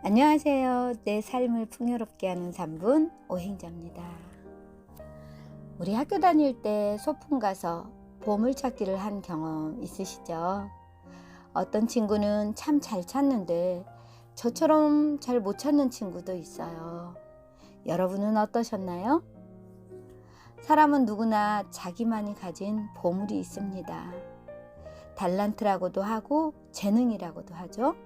안녕하세요. 내 삶을 풍요롭게 하는 3분 오행자입니다. 우리 학교 다닐 때 소풍 가서 보물찾기를 한 경험 있으시죠? 어떤 친구는 참 잘 찾는데 저처럼 잘 못 찾는 친구도 있어요. 여러분은 어떠셨나요? 사람은 누구나 자기만이 가진 보물이 있습니다. 달란트라고도 하고 재능이라고도 하죠.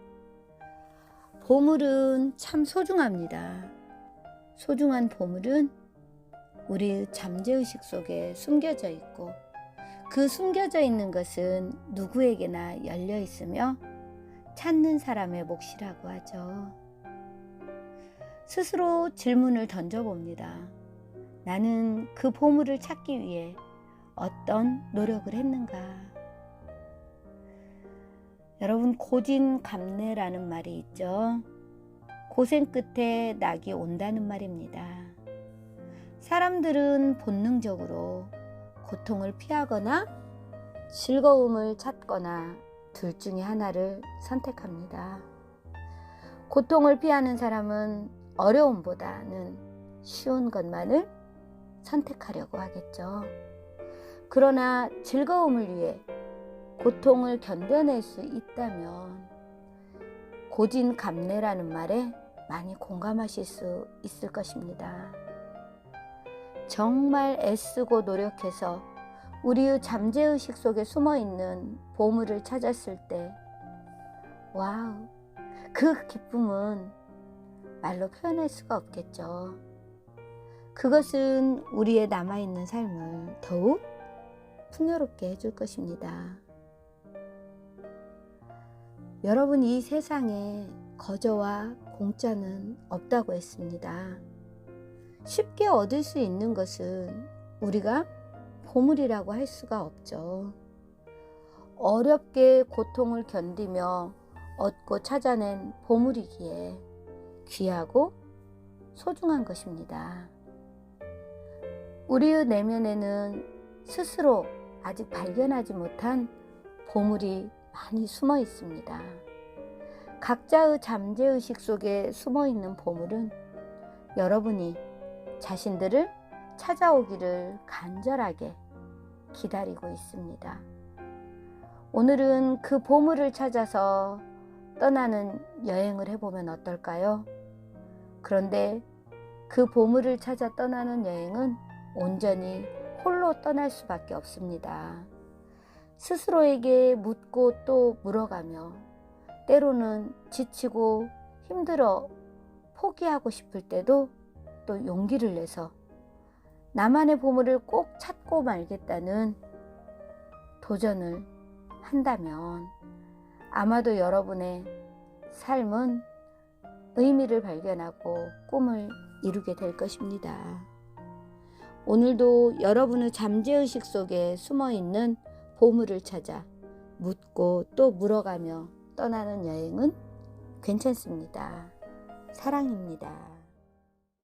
보물은 참 소중합니다. 소중한 보물은 우리 잠재의식 속에 숨겨져 있고 그 숨겨져 있는 것은 누구에게나 열려 있으며 찾는 사람의 몫이라고 하죠. 스스로 질문을 던져봅니다. 나는 그 보물을 찾기 위해 어떤 노력을 했는가? 여러분 고진감래라는 말이 있죠. 고생 끝에 낙이 온다는 말입니다. 사람들은 본능적으로 고통을 피하거나 즐거움을 찾거나 둘 중에 하나를 선택합니다. 고통을 피하는 사람은 어려움보다는 쉬운 것만을 선택하려고 하겠죠. 그러나 즐거움을 위해 고통을 견뎌낼 수 있다면 고진감래라는 말에 많이 공감하실 수 있을 것입니다. 정말 애쓰고 노력해서 우리의 잠재의식 속에 숨어 있는 보물을 찾았을 때, 와우, 그 기쁨은 말로 표현할 수가 없겠죠. 그것은 우리의 남아있는 삶을 더욱 풍요롭게 해줄 것입니다. 여러분 이 세상에 거저와 공짜는 없다고 했습니다. 쉽게 얻을 수 있는 것은 우리가 보물이라고 할 수가 없죠. 어렵게 고통을 견디며 얻고 찾아낸 보물이기에 귀하고 소중한 것입니다. 우리의 내면에는 스스로 아직 발견하지 못한 보물이 많이 숨어 있습니다. 각자의 잠재의식 속에 숨어 있는 보물은 여러분이 자신들을 찾아오기를 간절하게 기다리고 있습니다. 오늘은 그 보물을 찾아서 떠나는 여행을 해보면 어떨까요? 그런데 그 보물을 찾아 떠나는 여행은 온전히 홀로 떠날 수밖에 없습니다. 스스로에게 묻고 또 물어가며 때로는 지치고 힘들어 포기하고 싶을 때도 또 용기를 내서 나만의 보물을 꼭 찾고 말겠다는 도전을 한다면 아마도 여러분의 삶은 의미를 발견하고 꿈을 이루게 될 것입니다. 오늘도 여러분의 잠재의식 속에 숨어 있는 보물을 찾아 묻고 또 물어가며 떠나는 여행은 괜찮습니다. 사랑입니다.